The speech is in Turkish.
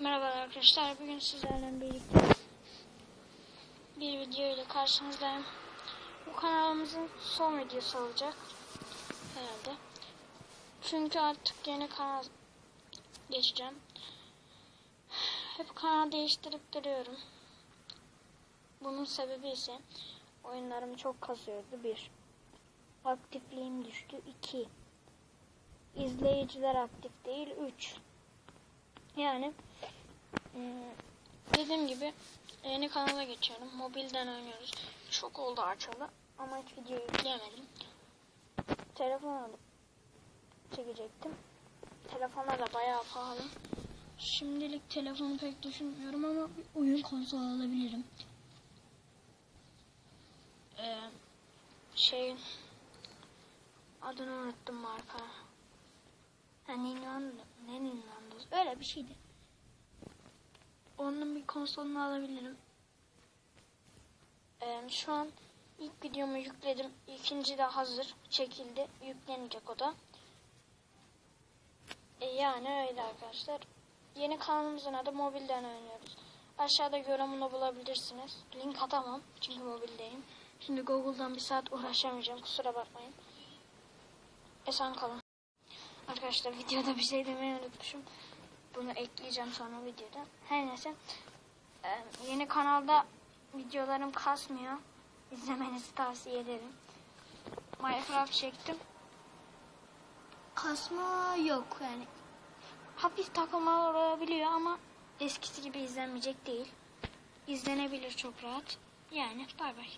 Merhaba arkadaşlar. Bugün sizlerle birlikte bir video ile karşınızdayım. Bu kanalımızın son videosu olacak. Herhalde. Çünkü artık yeni kanal geçeceğim. Hep kanal değiştirip duruyorum. Bunun sebebi ise oyunlarım çok kasıyordu. Bir. Aktifliğim düştü. iki. İzleyiciler aktif değil. Üç. Yani dediğim gibi yeni kanala geçiyorum. Mobilden oynuyoruz. Çok oldu açalı ama hiç video yükleyemedim. Telefon alıp çekecektim. Telefonlar da bayağı pahalı. Şimdilik telefonu pek düşünmüyorum ama bir oyun konsolu alabilirim. Ee, şey adını unuttum marka. Ha Nintendo. Ne? Öyle bir şeydi. Onun bir konsolunu alabilirim. Ee, şu an ilk videomu yükledim. İkinci de hazır. Çekildi. Yüklenecek o da. E, yani öyle arkadaşlar. Yeni kanalımızın adı Mobilden oynuyoruz. Aşağıda yorumunu bulabilirsiniz. Link atamam. Çünkü mobildeyim. Şimdi Google'dan bir saat uğraşamayacağım. Kusura bakmayın. Esen kalın. Arkadaşlar videoda bir şey demeyi unutmuşum. Bunu ekleyeceğim sonra videoda. Her neyse. Ee, yeni kanalda videolarım kasmıyor. İzlemenizi tavsiye ederim. Minecraft çektim. Kasma yok yani. Hafif takılmalar olabiliyor ama eskisi gibi izlenmeyecek değil. İzlenebilir çok rahat. Yani bay bay.